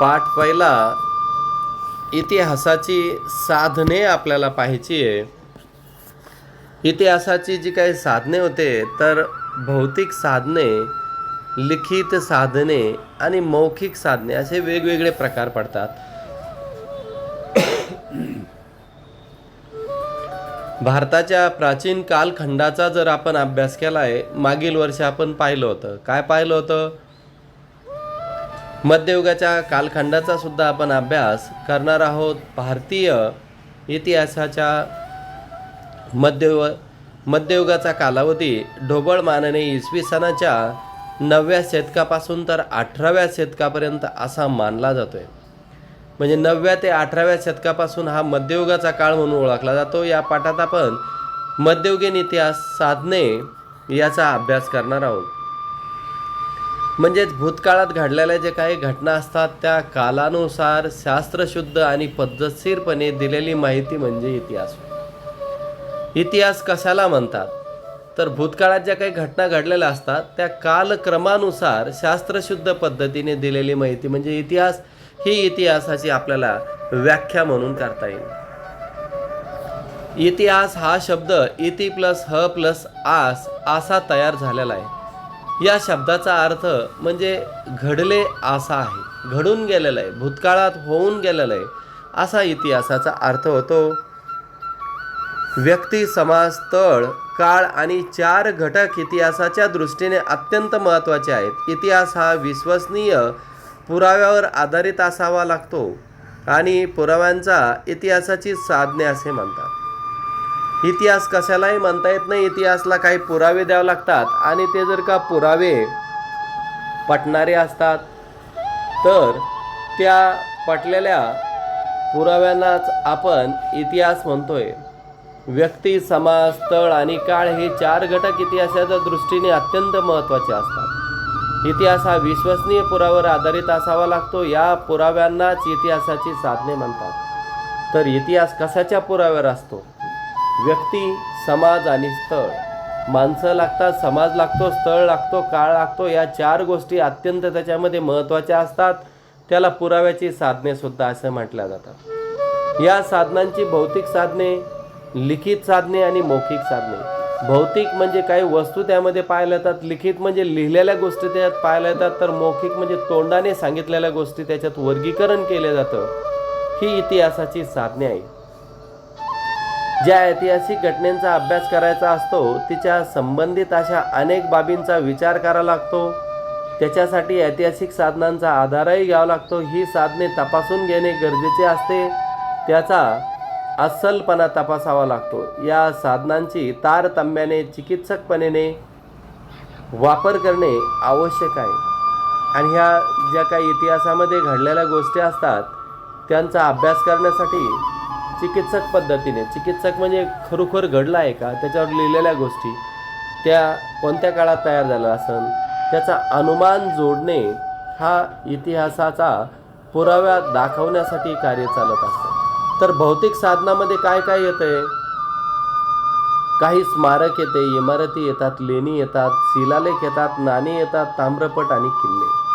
पाठ पहिला इतिहासाची साधने आपल्याला पाहायची आहे. इतिहासाची जी काही साधने होते तर भौतिक साधने लिखित साधने आणि मौखिक साधने असे वेगवेगळे प्रकार पडतात. भारताच्या प्राचीन कालखंडाचा जर आपण अभ्यास केला आहे मागील वर्षी आपण पाहिलं होतं. काय पाहिलं होतं? मध्ययुगाच्या कालखंडाचा सुद्धा आपण अभ्यास करणार आहोत. भारतीय इतिहासाच्या मध्ययुग मध्ययुगाचा कालावधी ढोबळ मानाने इसवी सनाच्या नवव्या शतकापासून तर अठराव्या शतकापर्यंत असा मानला जातोय. म्हणजे नवव्या ते अठराव्या शतकापासून हा मध्ययुगाचा काळ म्हणून ओळखला जातो. या पाठात आपण मध्ययुगीन इतिहास साधने याचा अभ्यास करणार आहोत. म्हणजेच भूतकाळात घडलेल्या जे काही घटना असतात त्या कालानुसार शास्त्रशुद्ध आणि पद्धतशीरपणे दिलेली माहिती म्हणजे इतिहास. इतिहास कशाला म्हणतात? तर भूतकाळात ज्या काही घटना घडलेल्या असतात त्या कालक्रमानुसार शास्त्रशुद्ध पद्धतीने दिलेली माहिती म्हणजे इतिहास ही इतिहासाची आपल्याला व्याख्या म्हणून करता येईल. इतिहास हा शब्द इति प्लस ह प्लस आस असा तयार झालेला आहे. या शब्दाचा अर्थ म्हणजे घडले असा आहे. घडून गेलेलं आहे भूतकाळात होऊन गेलेलं आहे असा इतिहासाचा अर्थ होतो. व्यक्ती समाज स्थळ काळ आणि चार घटक इतिहासाच्या दृष्टीने अत्यंत महत्त्वाचे आहेत. इतिहास हा विश्वसनीय पुराव्यावर आधारित असावा लागतो आणि पुराव्यांचा इतिहासाची साधने असे म्हणतात. इतिहास कशालाही म्हणता येत नाही. इतिहासला काही पुरावे द्यावे लागतात आणि ते जर का पुरावे पटणारे असतात तर त्या पटलेल्या पुराव्यांनाच आपण इतिहास म्हणतोय. व्यक्ती समाज स्थळ आणि काळ हे चार घटक इतिहासाच्या दृष्टीने अत्यंत महत्त्वाचे असतात. इतिहास हा विश्वसनीय पुरावर आधारित असावा लागतो. या पुराव्यांनाच इतिहासाची साधने म्हणतात. तर इतिहास कशाच्या पुराव्यावर असतो? व्यक्ती समाज आणि स्थळ. माणसं लागतात समाज लागतो स्थळ लागतो काळ लागतो या चार गोष्टी अत्यंत त्याच्यामध्ये महत्त्वाच्या असतात. त्याला पुराव्याची साधनेसुद्धा असं म्हटल्या जातात. या साधनांची भौतिक साधने लिखित साधने आणि मौखिक साधने. भौतिक म्हणजे काही वस्तू त्यामध्ये पाहायला येतात लिखित म्हणजे लिहिलेल्या गोष्टी त्यात पाहायला येतात तर मौखिक म्हणजे तोंडाने सांगितलेल्या गोष्टी त्याच्यात वर्गीकरण केलं जातं. ही इतिहासाची साधने आहे ज्या ऐतिहासिक घटनेचा अभ्यास करायचा असतो तिच्या संबंधित अशा अनेक बाबींचा विचार करावा लागतो. त्याच्यासाठी ऐतिहासिक साधनांचा आधारही घ्यावा लागतो. ही साधने तपासून घेणे गरजेचे असते. त्याचा अस्सलपणा तपासावा लागतो. या साधनांची तारतम्याने चिकित्सकपणेने वापर करणे आवश्यक आहे. आणि ह्या ज्या काही इतिहासामध्ये घडलेल्या गोष्टी असतात त्यांचा अभ्यास करण्यासाठी चिकित्सक पद्धतीने चिकित्सक म्हणजे खरोखर घडला आहे का? त्याच्यावर लिहिलेल्या गोष्टी त्या कोणत्या काळात तयार झाल्या असन? त्याचा अनुमान जोडणे हा इतिहासाचा पुराव्या दाखवण्यासाठी कार्य चालत असतं. तर भौतिक साधनामध्ये काय काय येतंय? काही स्मारक येते इमारती येतात लेणी येतात शिलालेख येतात नाणी येतात ताम्रपट आणि किल्ले.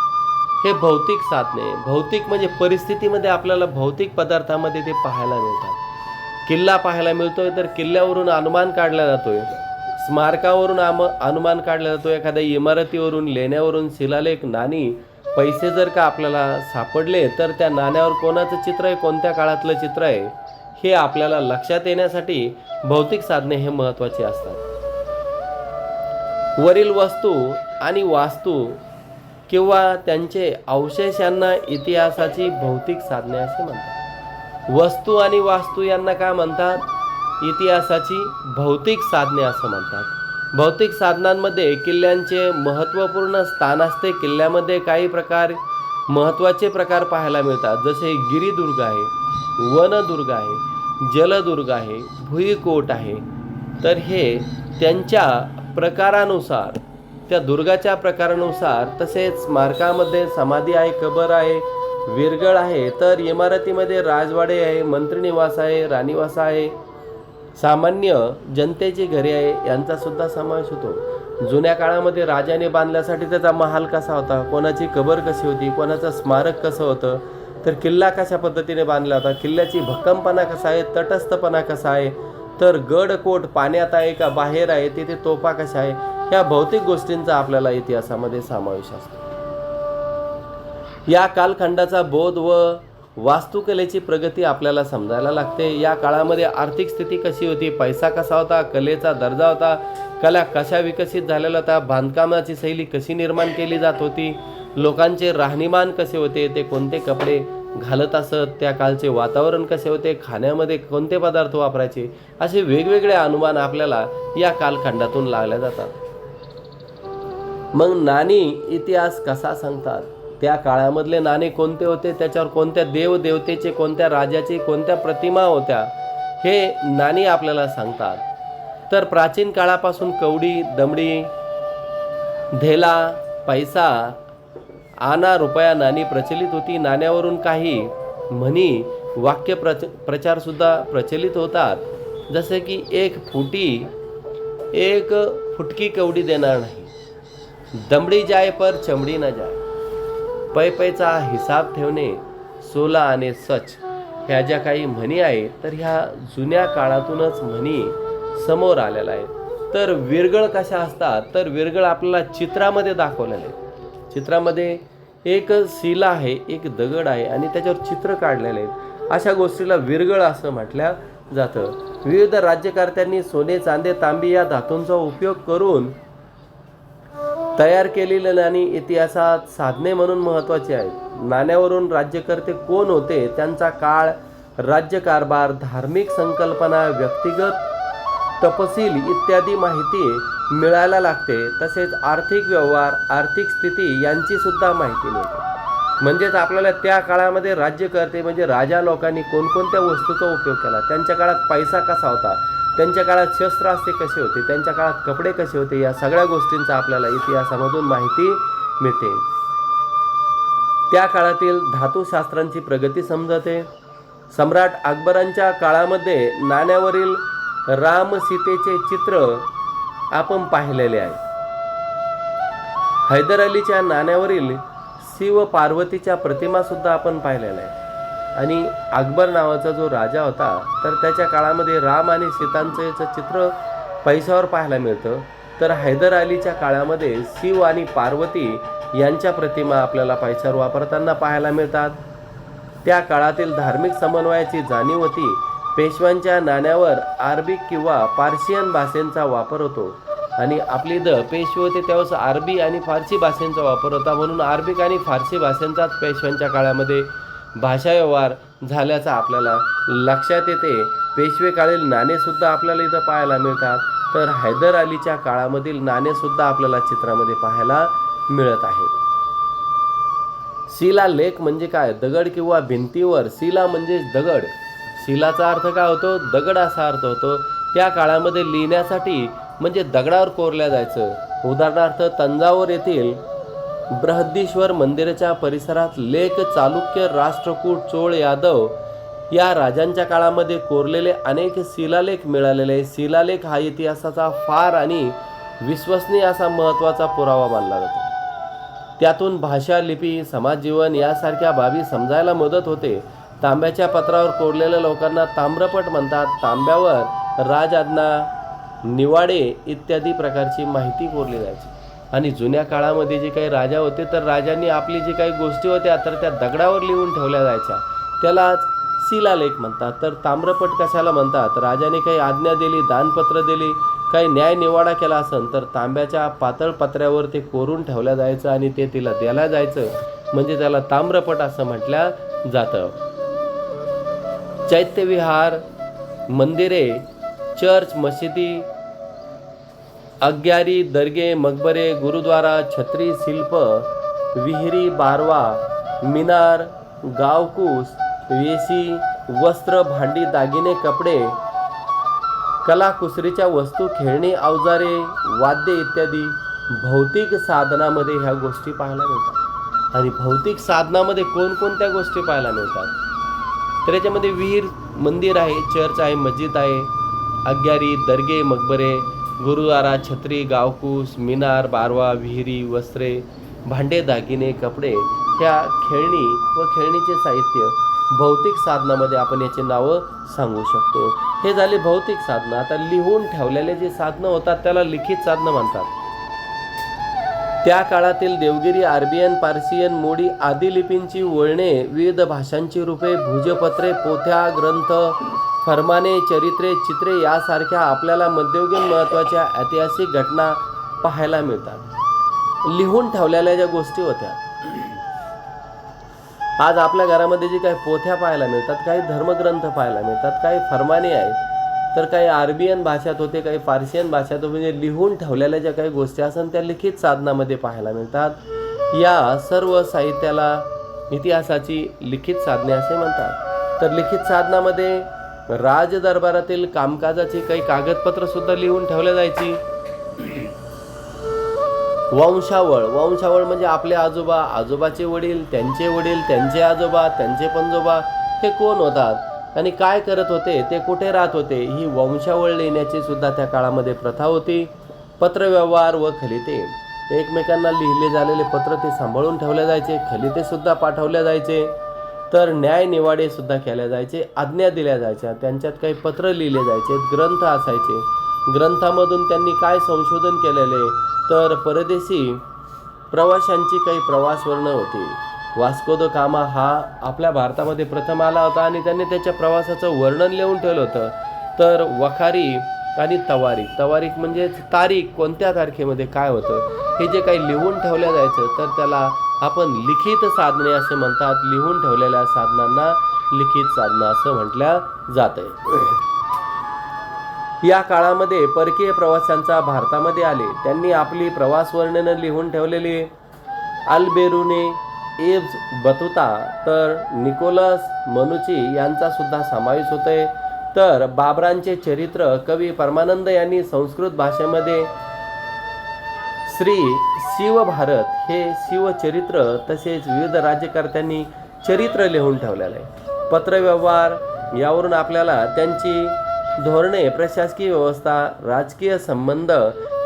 हे भौतिक साधने भौतिक म्हणजे परिस्थितीमध्ये आपल्याला भौतिक पदार्थामध्ये ते पाहायला मिळतात. किल्ला पाहायला मिळतोय तर किल्ल्यावरून अनुमान काढला जातोय. स्मारकावरून आम अनुमान काढला जातो एखाद्या इमारतीवरून लेण्यावरून शिलालेख नाणी पैसे जर का आपल्याला सापडले तर त्या नाण्यावर कोणाचं चित्र आहे कोणत्या काळातलं चित्र आहे हे आपल्याला लक्षात येण्यासाठी भौतिक साधने हे महत्त्वाचे असतात. वरील वस्तू आणि वास्तू किंवा त्यांचे अवशेष यांना इतिहासाची भौतिक साधने असे म्हणतात. वस्तू आणि वास्तू यांना काय म्हणतात? इतिहासाची भौतिक साधने असं म्हणतात. भौतिक साधनांमध्ये किल्ल्यांचे महत्त्वपूर्ण स्थान असते. किल्ल्यामध्ये काही प्रकार महत्त्वाचे प्रकार पाहायला मिळतात. जसे गिरिदुर्ग आहे वनदुर्ग आहे जलदुर्ग आहे भुईकोट आहे. तर हे त्यांच्या प्रकारानुसार त्या दुर्गाच्या प्रकारानुसार तसेच स्मारकामध्ये समाधी आहे कबर आहे विरगळ आहे तर इमारतीमध्ये राजवाडे आहे मंत्रिनिवास आहे राणीवास आहे. सामान्य जनतेची घरे आहे यांचासुद्धा समावेश होतो. जुन्या काळामध्ये राजाने बांधल्यासाठी त्याचा महाल कसा होता? कोणाची कबर कशी होती? कोणाचं स्मारक कसं होतं? तर किल्ला कशा पद्धतीने बांधला होता? किल्ल्याची भक्कमपणा कसा आहे? तटस्थपणा कसा आहे? तर गड कोट पाण्यात आहे का? बाहेर आहे? तिथे तोफा कशा आहे? ह्या भौतिक गोष्टींचा आपल्याला इतिहासामध्ये समावेश असतो. या कालखंडाचा बोध व वास्तुकलेची प्रगती आपल्याला समजायला लागते. या काळामध्ये आर्थिक स्थिती कशी होती पैसा कसा होता कलेचा दर्जा होता कला कशा विकसित झालेला होत्या बांधकामाची शैली कशी निर्माण केली जात होती लोकांचे राहणीमान कसे होते ते कोणते कपडे घालत असत त्या काळचे वातावरण कसे होते खाण्यामध्ये कोणते पदार्थ वापरायचे असे वेगवेगळे अनुमान आपल्याला या कालखंडातून लागल्या जातात. मग नाणी इतिहास कसा सांगतात? त्या काळामधले नाणे कोणते होते? त्याच्यावर कोणत्या देवदेवतेचे कोणत्या राजाची कोणत्या प्रतिमा होत्या? हे नाणी आपल्याला सांगतात. तर प्राचीन काळापासून कवडी दमडी धेला पैसा आना रुपया नाणी प्रचलित होती. नाण्यावरून काही म्हणी वाक्य प्रच प्रचारसुद्धा प्रचलित होतात. जसे की एक फुटी एक फुटकी कवडी देणार नाही. दमडी जाय पर चमडी न जाय. पै पैचा हिसाब ठेवणे सोला आणि सच ह्या ज्या काही म्हणी आहेत तर ह्या जुन्या काळातूनच म्हणी समोर आलेल्या आहेत. तर विरगळ कशा असतात? तर विरगळ आपल्याला चित्रामध्ये दाखवलेले आहे चित्रामध्ये एक शिला आहे एक दगड आहे आणि त्याच्यावर चित्र काढलेले आहेत. अशा गोष्टीला विरगळ असं म्हटलं जातं. विविध राज्यकर्त्यांनी सोने चांदे तांबी या धातूंचा उपयोग करून तयार केलेली नाणी इतिहासात साधने म्हणून महत्त्वाची आहेत. नाण्यावरून राज्यकर्ते कोण होते त्यांचा काळ राज्यकारभार धार्मिक संकल्पना व्यक्तिगत तपशील इत्यादी माहिती मिळायला लागते. तसेच आर्थिक व्यवहार आर्थिक स्थिती यांची सुद्धा माहिती मिळते. म्हणजेच आपल्याला त्या काळामध्ये राज्यकर्ते म्हणजे राजा लोकांनी कोणकोणत्या वस्तूचा उपयोग केला? त्यांच्या काळात पैसा कसा होता? त्यांच्या काळात शस्त्रास्त्रे कसे होते त्यांच्या काळात कपडे कसे होते या सगळ्या गोष्टींचा आपल्याला इतिहासामधून माहिती मिळते. त्या काळातील धातुशास्त्रांची प्रगती समजते. सम्राट अकबरांच्या काळामध्ये नाण्यावरील राम सीतेचे चित्र आपण पाहिलेले आहे. हैदर अलीच्या नाण्यावरील शिव पार्वतीच्या प्रतिमासुद्धा आपण पाहिलेल्या आहे. आणि अकबर नावाचा जो राजा होता तर त्याच्या काळामध्ये राम आणि सीतांचं याचं चित्र पैशावर पाहायला मिळतं. तर हैदर अलीच्या काळामध्ये शिव आणि पार्वती यांच्या प्रतिमा आपल्याला पैशावर वापरताना पाहायला मिळतात. त्या काळातील धार्मिक समन्वयाची जाणीव होती. पेशव्यांच्या नाण्यावर अरबिक किंवा पार्शियन भाषेंचा वापर होतो. आणि आपली द पेशवे होते त्यावेळेस अरबी आणि फारसी भाषेंचा वापर होता. म्हणून अरबिक आणि फारसी भाषांचाच पेशव्यांच्या काळामध्ये भाषा व्यवहार झाल्याचं आपल्याला लक्षात येते. पेशवेकाळील नाणेसुद्धा आपल्याला इथं पाहायला मिळतात. तर हैदर अलीच्या काळामधील नाणेसुद्धा आपल्याला चित्रामध्ये पाहायला मिळत आहेत. शिला लेख म्हणजे काय? दगड किंवा भिंतीवर शिला म्हणजे दगड. शिलाचा अर्थ काय होतो? दगड असा अर्थ होतो त्या काळामध्ये लिहिण्यासाठी म्हणजे दगडावर कोरल्या जायचं. उदाहरणार्थ तंजावर येथील बृहदीश्वर मंदिराच्या परिसरात लेख चालुक्य राष्ट्रकूट चोळ यादव या राजांच्या काळामध्ये कोरलेले अनेक शिलालेख मिळालेले शिलालेख हा इतिहासाचा फार आणि विश्वसनीय असा महत्त्वाचा पुरावा मानला जातो. त्यातून भाषा लिपी समाजजीवन यासारख्या बाबी समजायला मदत होते. तांब्याच्या पत्रावर कोरलेल्या लोकांना ताम्रपट म्हणतात. तांब्यावर राजआज्ञा निवाडे इत्यादी प्रकारची माहिती कोरली जायची. आणि जुन्या काळामध्ये जे काही राजा होते तर राजांनी आपली जी काही गोष्टी होत्या तर त्या दगडावर लिहून ठेवल्या जायच्या. त्याला आज शिलालेख म्हणतात. तर ताम्रपट कशाला म्हणतात? राजाने काही आज्ञा दिली दानपत्र दिली काही न्याय निवाडा केला असेल तर तांब्याच्या पातळ पत्र्यावर ते कोरून ठेवल्या जायचं आणि ते तिला द्यायला जायचं. म्हणजे त्याला ताम्रपट असं म्हटलं जातं. चैत्यविहार मंदिरे चर्च मशिदी अग्यारी दर्गे मकबरे गुरुद्वारा छत्री शिल्प विहिरी बारवा मिनार गावकूस वेशी वस्त्र भांडी दागिने कपडे कलाकुसरीच्या वस्तू खेळणी अवजारे वाद्य इत्यादी भौतिक साधनामध्ये ह्या गोष्टी पाहायला मिळतात. आणि भौतिक साधनामध्ये कोणकोणत्या गोष्टी पाहायला मिळतात? तर याच्यामध्ये विहीर मंदिर आहे चर्च आहे मस्जिद आहे अग्यारी दर्गे मकबरे गुरुद्वारा छत्री गावकूस मिनार बारवा विहिरी वस्त्रे भांडे दागिने कपडे ह्या खेळणी व खेळणीचे साहित्य भौतिक साधनामध्ये आपण याची नावं सांगू शकतो. हे झाले भौतिक साधनं. आता लिहून ठेवलेले जे साधनं होतात त्याला लिखित साधनं म्हणतात. त्या काळातील देवगिरी आर्बियन पार्सियन मोडी आदी लिपींची वळणे विविध भाषांची रूपे भुजपत्रे पोथ्या ग्रंथ फरमाने चरित्रे चित्रे यासारख्या आपल्याला मध्ययुगीन महत्त्वाच्या ऐतिहासिक घटना पाहायला मिळतात. लिहून ठेवलेल्या ज्या गोष्टी होत्या. आज आपल्या घरामध्ये जे काही पोथ्या पाहायला मिळतात काही धर्मग्रंथ पाहायला मिळतात काही फरमाने आहेत तर काही अरबियन भाषात होते काही फारसियन भाषात होते म्हणजे लिहून ठेवलेल्या ज्या काही गोष्टी असतात त्या लिखित साधनामध्ये पाहायला मिळतात. या सर्व साहित्याला इतिहासाची लिखित साधने असे म्हणतात. तर लिखित साधनामध्ये राजदरबारातील कामकाजाची काही कागदपत्र सुद्धा लिहून ठेवल्या जायची. वंशावळ. वंशावळ म्हणजे आपले आजोबा. आजोबाचे वडील त्यांचे वडील त्यांचे आजोबा त्यांचे पंजोबा. हे कोण होतात? आणि काय करत होते? ते कुठे राहत होते? ही वंशावळ लिहिण्याची सुद्धा त्या काळामध्ये प्रथा होती. पत्रव्यवहार व खलिते. एकमेकांना लिहिले झालेले पत्र ते सांभाळून ठेवले जायचे. खलिते सुद्धा पाठवले जायचे. तर न्यायनिवाडेसुद्धा केल्या जायचे आज्ञा दिल्या जायच्या त्यांच्यात काही पत्र लिहिले जायचे ग्रंथ असायचे. ग्रंथामधून त्यांनी काय संशोधन केलेले? तर परदेशी प्रवाशांची काही प्रवास वर्णन होती. वास्को द कामा हा आपल्या भारतामध्ये प्रथम आला होता आणि त्यांनी त्याच्या प्रवासाचं वर्णन लिहून ठेवलं होतं. तर वखारी आणि तवारीख. तवारीख म्हणजे तारीख कोणत्या तारखेमध्ये काय होतं? हे जे काही लिहून ठेवलं जायचं तर त्याला आपण लिखित साधने असे म्हणतात लिहून ठेवलेल्या साधनांना लिखित साधना असं म्हटल्या जात या काळामध्ये परकीय प्रवाशांचा भारतामध्ये आले. त्यांनी आपली प्रवास वर्णनं लिहून ठेवलेली अल्बेरुने एब्स बतुता तर निकोलस मनुची यांचा सुद्धा समावेश होतोय. तर बाबरांचे चरित्र कवी परमानंद यांनी संस्कृत भाषेमध्ये श्री शिवभारत हे शिवचरित्र तसेच विविध राज्यकर्त्यांनी चरित्र लिहून ठेवलेलं आहे. पत्रव्यवहार यावरून आपल्याला त्यांची धोरणे प्रशासकीय व्यवस्था राजकीय संबंध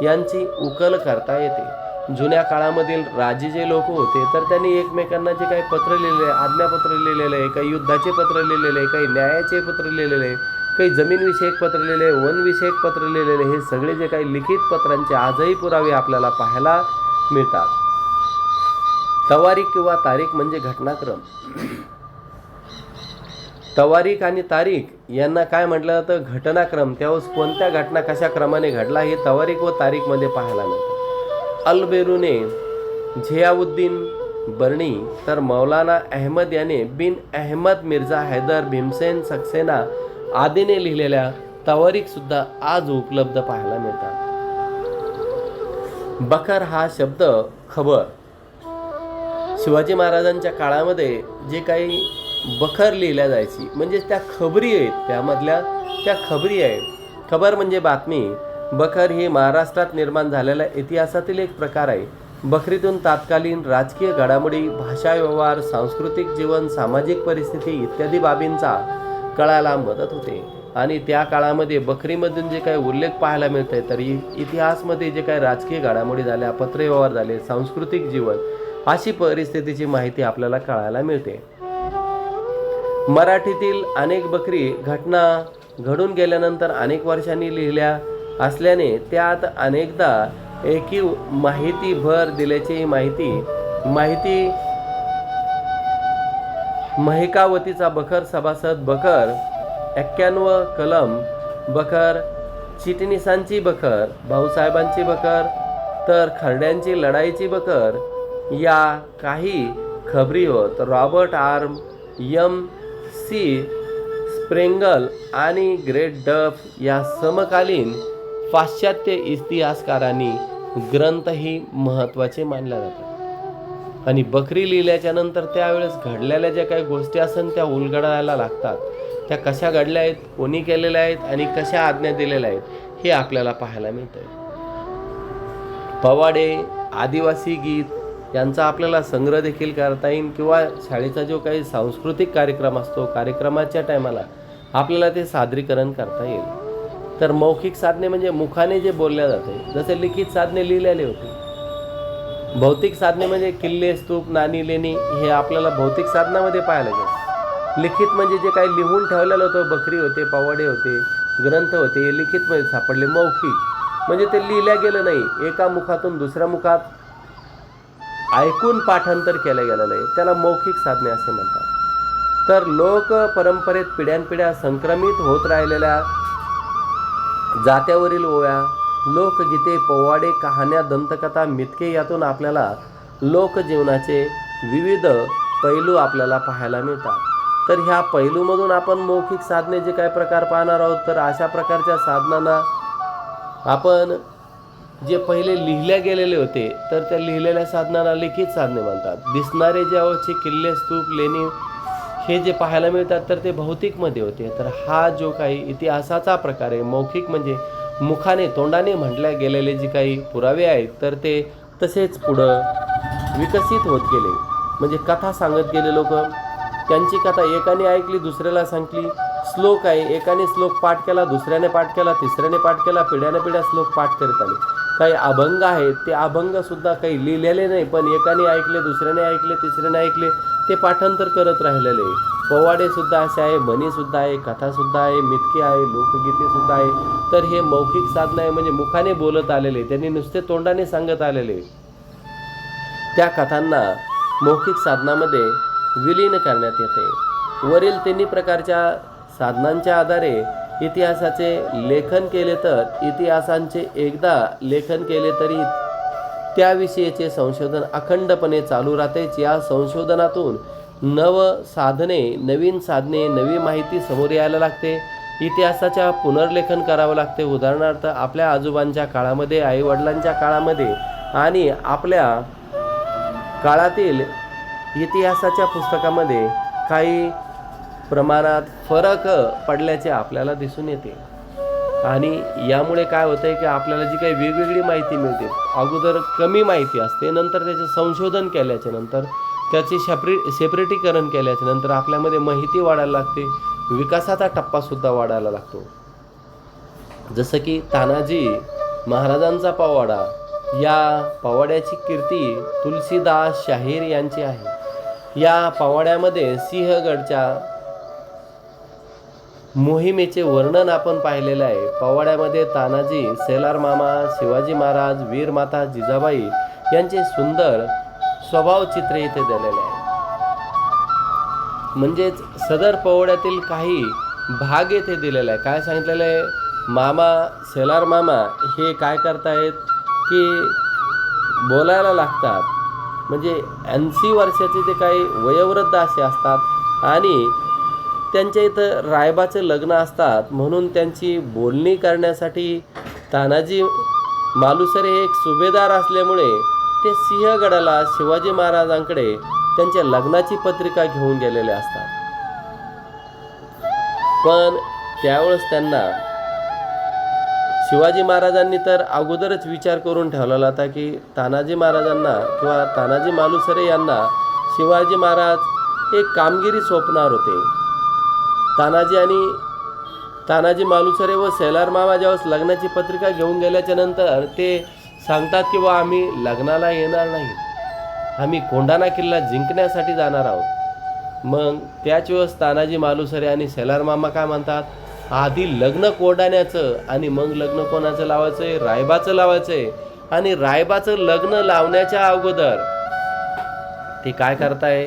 यांची उकल करता येते. जुन्या काळामधील राजे जे लोक होते तर त्यांनी एकमेकांना जे काही पत्र लिहिलेले आज्ञापत्र लिहिलेलं आहे काही युद्धाचे पत्र लिहिलेले आहे काही न्यायाचे पत्र लिहिलेले आहे काही जमीनविषयक पत्र लिहिले वनविषयक पत्र लिहिलेले हे सगळे जे काही लिखित पत्रांचे आजही पुरावे आपल्याला पाहायला मिळतात. तवारीख किंवा तारीख म्हणजे घटनाक्रम. तवारीख आणि तारीख यांना काय म्हटलं जातं? घटनाक्रम. त्यावेळेस कोणत्या घटना कशा क्रमाने घडला हे तवारीख व तारीखमध्ये पाहायला मिळतं. अल झियाउद्दीन बर्णी तर मौलाना अहमद याने बिन अहमद मिर्झा हैदर भीमसेन सक्सेना आदीने लिहिलेल्या तवारीख सुद्धा आज उपलब्ध पाहायला मिळतात. बखर हा शब्द खबर. शिवाजी महाराजांच्या काळामध्ये जे काही बखर लिहिल्या जायची म्हणजे त्या खबरी आहेत त्यामधल्या त्या खबरी आहेत. खबर म्हणजे बातमी. बखर ही महाराष्ट्रात निर्माण झालेल्या इतिहासातील एक प्रकार आहे. बखरीतून तात्कालीन राजकीय घडामोडी भाषा व्यवहार सांस्कृतिक जीवन सामाजिक परिस्थिती इत्यादी बाबींचा कळायला मदत होते. आणि त्या काळामध्ये बकरीमधून जे काही उल्लेख पाहायला मिळतंय तर तरी इतिहासमध्ये जे काही राजकीय घडामोडी झाल्या पत्रव्यवहार झाले सांस्कृतिक जीवन अशी परिस्थितीची माहिती आपल्याला कळायला मिळते. मराठीतील अनेक बकरी घटना घडून गेल्यानंतर अनेक वर्षांनी लिहिल्या असल्याने त्यात अनेकदा एकीव माहिती भर दिल्याची माहिती माहिती महिकावतीचा बखर सभासद बखर एक्क्याण्णव कलम बखर चिटणीसांची बखर भाऊसाहेबांची बखर तर खरड्यांची लढाईची बखर या काही खबरी होत Robert Orme M C Sprengel आणि ग्रेट डफ या समकालीन पाश्चात्य इतिहासकारांनी ग्रंथही महत्त्वाचे मानले जातात. आणि बकरी लिहिल्याच्या नंतर त्यावेळेस घडलेल्या ज्या काही गोष्टी असन त्या उलगडायला लागतात. त्या कशा घडल्या आहेत कोणी केलेल्या आहेत आणि कशा आज्ञा दिलेल्या आहेत हे आपल्याला पाहायला मिळतंय. पवाडे आदिवासी गीत यांचा आपल्याला संग्रह देखील करता येईल किंवा शाळेचा जो काही सांस्कृतिक कार्यक्रम असतो कार्यक्रमाच्या टायमाला आपल्याला ते सादरीकरण करता येईल. तर मौखिक साधने म्हणजे मुखाने जे बोलल्या जाते जसे लिखित साधने लिहिलेले होते भौतिक साधने म्हणजे किल्ले स्तूप नाणी लेणी हे आपल्याला भौतिक साधनामध्ये पाहायला गेलं लिखित म्हणजे जे काही लिहून ठेवलेलं होतं बकरी होते पवाडे होते ग्रंथ होते हे लिखितमध्ये सापडले. मौखिक. म्हणजे ते लिहिल्या गेलं नाही. एका मुखातून दुसऱ्या मुखात ऐकून पाठांतर केलं गेलेलं आहे. त्याला मौखिक साधने असे म्हणतात. तर लोक परंपरेत पिढ्यानपिढ्या संक्रमित होत राहिलेल्या जात्यावरील ओव्या लोकगीते पोवाडे कहाण्या दंतकथा मितके यातून आपल्याला लोकजीवनाचे विविध पैलू आपल्याला पाहायला मिळतात. तर ह्या पैलूमधून आपण मौखिक साधने जे काही प्रकार पाहणार आहोत तर अशा प्रकारच्या साधनांना आपण जे पहिले लिहिल्या गेलेले होते तर त्या लिहिलेल्या साधनांना लिखित साधने म्हणतात. दिसणारे जे अवचे किल्ले स्तूप लेणी हे जे पाहायला मिळतात तर ते भौतिकमध्ये होते. तर हा जो काही इतिहासाचा प्रकार आहे मौखिक म्हणजे मुखाने तोंडाने म्हटल्या गेलेले जे काही पुरावे आहेत तर ते तसेच पुढं विकसित होत गेले. म्हणजे कथा सांगत गेले लोक. त्यांची कथा एकाने ऐकली दुसऱ्याला सांगली. श्लोक आहे एकाने श्लोक पाठ केला दुसऱ्याने पाठ केला तिसऱ्याने पाठ केला पिढ्याने पिढ्या श्लोक पाठ करत आले. काही अभंग आहेत ते अभंगसुद्धा काही लिहिलेले नाही पण एकाने ऐकले दुसऱ्याने ऐकले तिसऱ्याने ऐकले ते पाठांतर करत राहिलेले. पोवाडे सुद्धा असे आहे म्हणी सुद्धा आहे कथा सुद्धा आहे मितकी आहे लोकगीते सुद्धा आहे. तर हे मौखिक साधन आहे म्हणजे मुखाने बोलत आलेले त्यांनी नुसते तोंडाने सांगत आलेले. त्या कथांना मौखिक साधनामध्ये विलीन करण्यात येते. वरील तिन्ही प्रकारच्या साधनांच्या आधारे इतिहासाचे लेखन केले तर इतिहासांचे एकदा लेखन केले तरी त्याविषयीचे संशोधन अखंडपणे चालू राहतेच. या संशोधनातून नव साधने नवीन साधने नवी माहिती समोर यायला लागते. इतिहासाच्या पुनर्लेखन करावं लागते. उदाहरणार्थ आपल्या आजोबांच्या काळामध्ये आईवडिलांच्या काळामध्ये आणि आपल्या काळातील इतिहासाच्या पुस्तकामध्ये काही प्रमाणात फरक पडल्याचे आपल्याला दिसून येते. आणि यामुळे काय होतं आहे की आपल्याला जी काही वेगवेगळी माहिती मिळते अगोदर कमी माहिती असते नंतर त्याचे संशोधन केल्याच्यानंतर त्याचे सेपरे सेपरेटीकरण केल्याच्यानंतर आपल्यामध्ये माहिती वाढायला लागते विकासाचा टप्पासुद्धा वाढायला लागतो. जसं की तानाजी महाराजांचा पवाडा या पवाड्याची कीर्ती तुलसीदास शाहीर यांची आहे. या पवाड्यामध्ये सिंहगडच्या मोहिमेचे वर्णन आपण पाहिलेलं आहे. पवाड्यामध्ये तानाजी सेलार मामा शिवाजी महाराज वीरमाता जिजाबाई यांचे सुंदर स्वभाव चित्र इथे दिलेले आहे. म्हणजेच सदर पोवड्यातील काही भाग येथे दिलेला आहे. काय सांगितलेलं आहे? मामा सेलार मामा हे काय करतायत? की बोलायला लागतात. म्हणजे ऐंशी वर्षाचे ते काही वयोवृद्ध असे असतात आणि त्यांच्या इथं रायबाचं लग्न असतात म्हणून त्यांची बोलणी करण्यासाठी तानाजी मालुसरे हे एक सुभेदार असल्यामुळे ते सिंहगडाला शिवाजी महाराजांकडे त्यांच्या लग्नाची पत्रिका घेऊन गेलेले असतात. पण त्यावेळेस त्यांना शिवाजी महाराजांनी तर अगोदरच विचार करून ठेवलेला होता की तानाजी महाराजांना किंवा तानाजी मालुसरे यांना शिवाजी महाराज एक कामगिरी सोपणार होते. तानाजी आणि तानाजी मालुसरे व सेलार मामा ज्यावेळेस लग्नाची पत्रिका घेऊन गेल्याच्यानंतर ते सांगतात की बा आम्ही लग्नाला येणार नाही. आम्ही कोंढाणा किल्ला जिंकण्यासाठी जाणार आहोत. मग त्याच वेळेस तानाजी मालुसरे आणि सेलार मामा काय म्हणतात? आधी लग्न कोंढाण्याचं आणि मग लग्न कोणाचं लावायचं आहे रायबाचं लावायचं आहे आणि रायबाचं लग्न लावण्याच्या अगोदर ते काय करताय?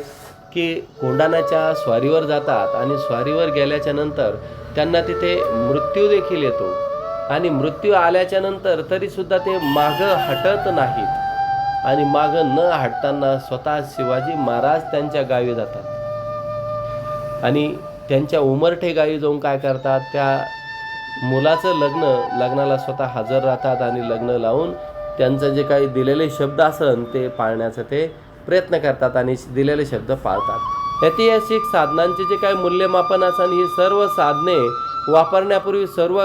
की कोंडाण्याच्या स्वारीवर जातात आणि स्वारीवर गेल्याच्यानंतर त्यांना तिथे मृत्यू देखील येतो. आणि मृत्यू आल्याच्यानंतर तरीसुद्धा ते मागं हटत नाहीत. आणि मागं न हटताना स्वतः शिवाजी महाराज त्यांच्या गावी जातात. आणि त्यांच्या उमरठे गावी जाऊन काय करतात? त्या मुलाचं लग्न लग्नाला स्वतः हजर राहतात आणि लग्न लावून त्यांचं जे काही दिलेले शब्द असन ते पाळण्याचा ते प्रयत्न करतात आणि दिलेले शब्द पाळतात. ऐतिहासिक साधनांचे जे काही मूल्यमापन असन ही सर्व साधने वापरण्यापूर्वी सर्व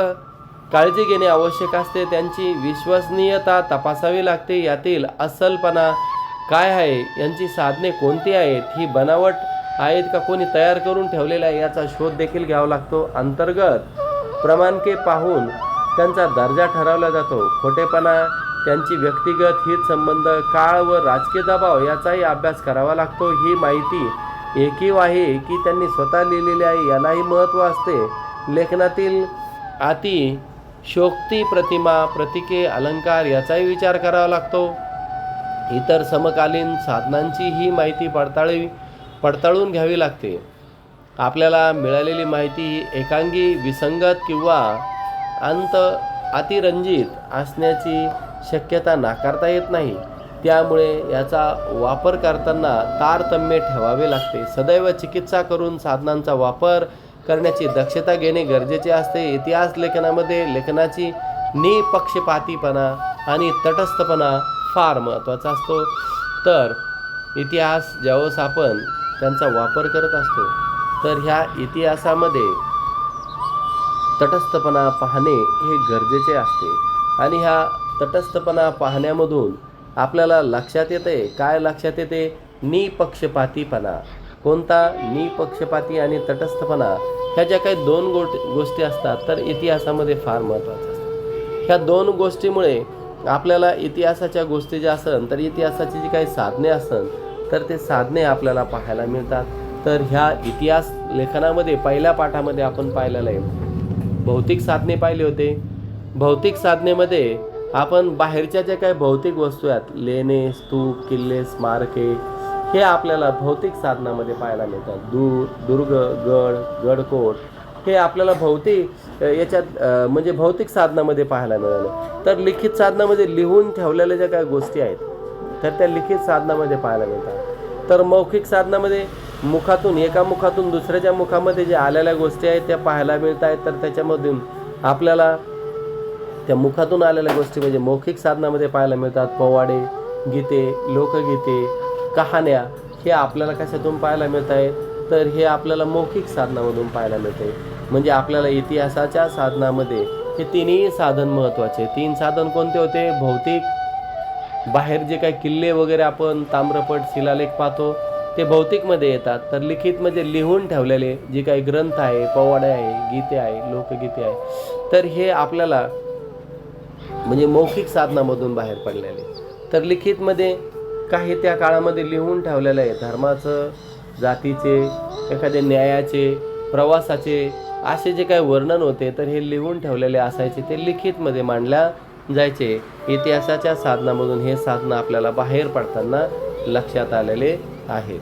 काळजी घेणे आवश्यक असते. त्यांची विश्वसनीयता तपासावी लागते. यातील अस्सलपणा काय आहे? यांची साधने कोणती आहेत? ही बनावट आहेत का? कोणी तयार करून ठेवलेला आहे? याचा शोध देखील घ्यावा लागतो. अंतर्गत प्रमाणके पाहून त्यांचा दर्जा ठरवला जातो. खोटेपणा त्यांची व्यक्तिगत हितसंबंध काळ व राजकीय दबाव याचाही अभ्यास करावा लागतो. ही माहिती एकीव आहे की त्यांनी स्वतः लिहिलेली आहे. यालाही महत्त्व असते. लेखनातील अति शोक्ती प्रतिमा प्रतिके अलंकार याचाही विचार करावा लागतो. इतर समकालीन साधनांची ही माहिती पडताळी पडताळून घ्यावी लागते. आपल्याला मिळालेली माहिती ही एकांगी विसंगत किंवा अंत अतिरंजित असण्याची शक्यता नाकारता येत नाही. त्यामुळे याचा वापर करताना तारतम्य ठेवावे लागते. सदैव चिकित्सा करून साधनांचा वापर करण्याची दक्षता घेणे गरजेचे असते. इतिहास लेखनामध्ये लेखनाची निपक्षपातीपणा आणि तटस्थपणा फार महत्त्वाचा असतो. तर इतिहास ज्यावेळेस आपण त्यांचा वापर करत असतो तर ह्या इतिहासामध्ये तटस्थपणा पाहणे हे गरजेचे असते. आणि ह्या तटस्थपणा पाहण्यामधून आपल्याला लक्षात येते. काय लक्षात येते? निपक्षपातीपणा. कोणता निपक्षपाती आणि तटस्थपणा ह्या ज्या काही दोन गोट गोष्टी असतात तर इतिहासामध्ये फार महत्त्वाच्या असतात ह्या दोन गोष्टीमुळे आपल्याला इतिहासाच्या गोष्टी ज्या असन तर इतिहासाची जी काही साधने असन तर ते साधने आपल्याला पाहायला मिळतात. तर ह्या इतिहास लेखनामध्ये पहिल्या पाठामध्ये आपण पाहिलेलं आहे. भौतिक साधने पाहिले होते. भौतिक साधनेमध्ये आपण बाहेरच्या ज्या काही भौतिक वस्तू आहेत लेणे स्तूप किल्ले स्मारके हे आपल्याला भौतिक साधनामध्ये पाहायला मिळतात. दूर दुर्ग गड गडकोट. हे आपल्याला भौतिक याच्यात म्हणजे भौतिक साधनामध्ये पाहायला मिळालं. तर लिखित साधनामध्ये लिहून ठेवलेल्या ज्या काही गोष्टी आहेत तर त्या लिखित साधनामध्ये पाहायला मिळतात. तर मौखिक साधनामध्ये मुखातून एका मुखातून दुसऱ्याच्या मुखामध्ये ज्या आलेल्या गोष्टी आहेत त्या पाहायला मिळत आहेत तर त्याच्यामधून आपल्याला त्या मुखातून आलेल्या गोष्टी म्हणजे मौखिक साधनामध्ये पाहायला मिळतात. पोवाडे गीते लोकगीते कहाण्या हे आपल्याला कशातून पाहायला मिळत आहे तर हे आपल्याला मौखिक साधनामधून पाहायला मिळते. म्हणजे आपल्याला इतिहासाच्या साधनामध्ये हे तिन्ही साधन महत्त्वाचे तीन साधन कोणते होते? भौतिक. बाहेर जे काही किल्ले वगैरे आपण ताम्रपट शिलालेख पाहतो ते भौतिकमध्ये येतात. तर लिखित म्हणजे लिहून ठेवलेले जे काही ग्रंथ आहे पोवाडे आहे गीते आहे लोकगीते आहे तर हे आपल्याला म्हणजे मौखिक साधनामधून बाहेर पडलेले. तर लिखितमध्ये काही त्या काळामध्ये लिहून ठेवलेलं आहे. धर्माचं जातीचे एखाद्या न्यायाचे प्रवासाचे असे जे काही वर्णन होते तर हे लिहून ठेवलेले असायचे. ते लिखितमध्ये मांडल्या जायचे. इतिहासाच्या साधनामधून हे साधनं आपल्याला बाहेर पडताना लक्षात आलेले आहेत.